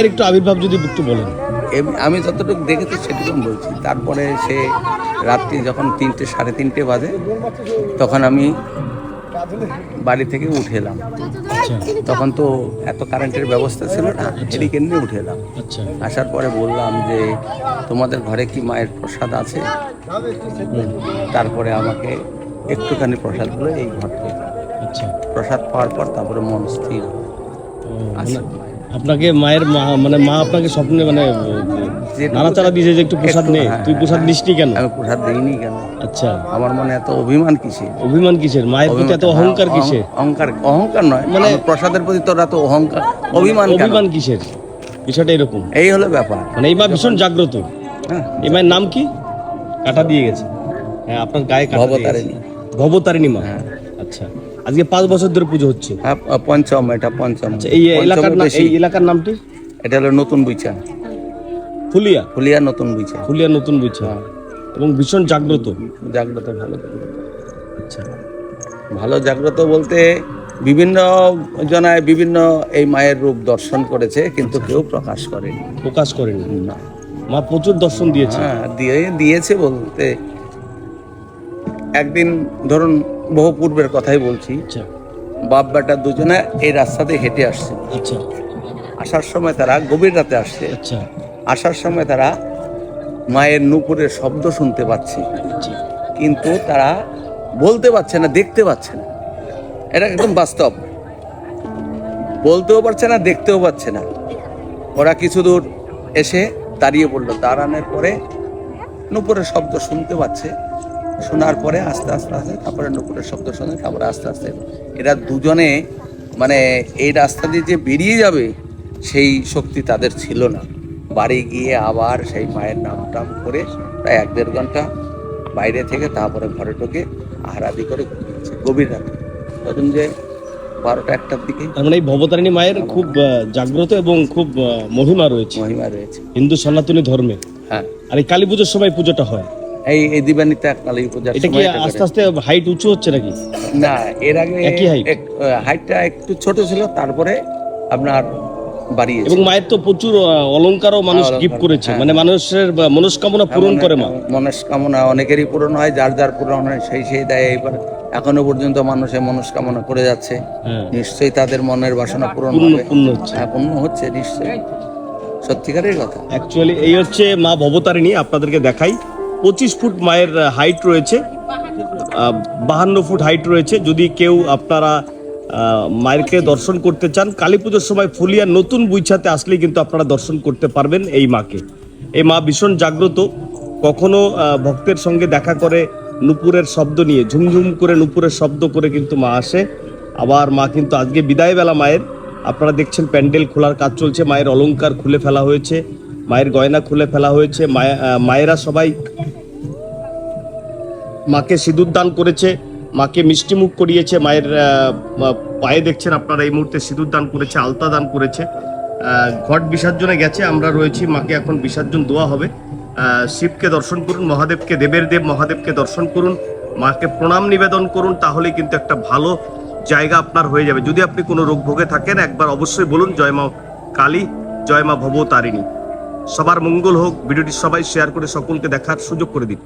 মায়ের একটু আবির্ভাব যদি একটু বলেন। আমি যতটুকু দেখেছি সেটুকু বলছি। তারপরে সে রাত্রি যখন তিনটে সাড়ে তিনটে বাজে তখন আমি বাড়ি থেকে উঠে এলাম। আচ্ছা। তখন তো এত কারেন্টের ব্যবস্থা ছিল না এদিকে নিয়ে উঠে এলাম। আচ্ছা। আসার পরে বললাম যে তোমাদের ঘরে কি মায়ের প্রসাদ আছে? তারপরে আমাকে একটুখানি প্রসাদ হলো এই ঘর থেকে আচ্ছা। প্রসাদ পাওয়ার পর তারপরে মন স্থির। হলো। আপনাকে মায়ের মা মানে মা আপনাকে স্বপ্নে মানে নাড়াচাড়া দিয়েছে যে একটু প্রসাদ নে। হ্যাঁ, তুই প্রসাদ নিসনি কেন? আমি প্রসাদ দিইনি কেন? আচ্ছা। আমার মনে এত অভিমান কিসে অভিমান কিসের? মায়ের প্রতি এত অহংকার কিসের? অহংকার অহংকার নয়। মানে- প্রসাদের প্রতি তোর এত অহংকার। অভিমান অভিমান কিসের? বিষয়টা এরকম। এই হলো ব্যাপার। মানে এই মা ভীষণ জাগ্রত। হ্যাঁ। এই মায়ের নাম কি? কাটা দিয়ে গেছে। হ্যাঁ আপনার গায়ে কাটা। ভবতারিণী। ভবতারিণী মা। হ্যাঁ। আচ্ছা। আজকে পাঁচ বছর ধরে পুজো হচ্ছে। হ্যাঁ, পঞ্চম এটা পঞ্চম। আচ্ছা এই এলাকার নাম এই এলাকার নামটি এটা হলো নতুন বুইচা ফুলিয়া? ফুলিয়া নতুন বুইচা ফুলিয়া নতুন বুঝছে হ্যাঁ। এবং ভীষণ জাগ্রত। জাগ্রত ভালো আচ্ছা। ভালো জাগ্রত বলতে বিভিন্ন জনায় বিভিন্ন এই মায়ের রূপ দর্শন করেছে কিন্তু কেউ প্রকাশ করেনি। প্রকাশ করেনি? না। মা প্রচুর দর্শন দিয়েছে। হ্যাঁ দিয়ে দিয়েছে বলতে একদিন ধরুন বহু পূর্বের কথাই বলছি। আচ্ছা। বাপ বেটা দুজনে এই রাস্তাতে হেঁটে আসছে। আচ্ছা। আসার সময় তারা গভীর রাতে আসছে। আচ্ছা। আসার সময় তারা মায়ের নুপুরের শব্দ শুনতে পাচ্ছে। কিন্তু তারা বলতে পারছে না দেখতে পাচ্ছে না। এটা একদম বাস্তব। বলতেও পারছে না দেখতেও পাচ্ছে না। ওরা কিছু দূর এসে দাঁড়িয়ে পড়ল। দাঁড়ানোর পরে নুপুরের শব্দ শুনতে পাচ্ছে। শোনার পরে আস্তে আস্তে আস্তে তারপরে নুপুরের শব্দ শুনে তারপরে আস্তে আস্তে এরা দুজনে মানে এই রাস্তা দিয়ে যে বেরিয়ে যাবে সেই শক্তি তাদের ছিল না। বাড়ি গিয়ে আবার সেই মায়ের নাম টাম করে প্রায় এক দেড় ঘণ্টা বাইরে থেকে তারপরে ঘরে ঢুকে আহারাদি করে ঘুমিয়েছে গভীর রাতে। তখন যে বারোটা একটার দিকে তার মানে এই ভবতারিণী মায়ের খুব জাগ্রত এবং খুব মহিমা রয়েছে। মহিমা রয়েছে। হিন্দু সনাতনী ধর্মে। হ্যাঁ। আর এই কালী পুজোর সময় পুজোটা হয়। এই এই দিবানিতে কালী পূজার এটা কি। আস্তে আস্তে হাইট উঁচু হচ্ছে নাকি? না এর আগে একই height? হাইটটা একটু ছোট ছিল তারপরে আপনার বাড়িয়েছে। এবং মায়ের তো প্রচুর অলংকারও মানুষ গিফট করেছে। হ্যাঁ। মানে মানুষের মনস্কামনা পূরণ করে মা। মনস্কামনা অনেকেরই পূরণ হয় যার যার পূরণ হয় সেই সেই দেয়। এবার এখনও পর্যন্ত মানুষের মনস্কামনা করে যাচ্ছে। হ্যাঁ। নিশ্চয়ই তাদের মনের বাসনা পূরণ পূর্ণ হবে। পূর্ণ হচ্ছে। হ্যাঁ পূর্ণ হচ্ছে নিশ্চয়ই। সত্যিকারের কথা। অ্যাকচুয়ালি এই হচ্ছে মা ভবতারিণী আপনাদেরকে দেখাই। পঁচিশ ফুট মায়ের হাইট রয়েছে। বাহান্ন ফুট হাইট রয়েছে। যদি কেউ আপনারা মায়েরকে দর্শন করতে চান, কালী পুজোর সময় ফুলিয়ার নতুন বুইছাতে আসলেই কিন্তু আপনারা দর্শন করতে পারবেন এই মাকে। এই মা ভীষণ জাগ্রত। কখনো ভক্তের সঙ্গে দেখা করে নুপুরের শব্দ নিয়ে, ঝুমঝুম করে নুপুরের শব্দ করে কিন্তু মা আসে। আবার মা কিন্তু আজকে বিদায় বেলা মায়ের। আপনারা দেখছেন প্যান্ডেল খোলার কাজ চলছে, মায়ের অলংকার খুলে ফেলা হয়েছে, মায়ের গয়না খুলে ফেলা হয়েছে, মায়ে- মায়েরা সবাই মাকে সিঁদুর দান করেছে, মাকে মিষ্টিমুখ করিয়েছে, মায়ের পায়ে দেখছেন আপনারা এই মুহূর্তে সিঁদুর দান করেছে, আলতা দান করেছে। ঘট বিসর্জনে গেছে, আমরা রয়েছি, মাকে এখন বিসর্জন দেওয়া হবে। শিবকে দর্শন করুন, মহাদেবকে, দেবের দেব মহাদেবকে দর্শন করুন, মাকে প্রণাম নিবেদন করুন, তাহলে কিন্তু একটা ভালো জায়গা আপনার হয়ে যাবে। যদি আপনি কোনো রোগ ভোগে থাকেন, একবার অবশ্যই বলুন, জয় মা কালী, জয় মা ভবতারিণী। সবার মঙ্গল হোক, ভিডিওটি সবাই শেয়ার করে সকলকে দেখার সুযোগ করে দিন।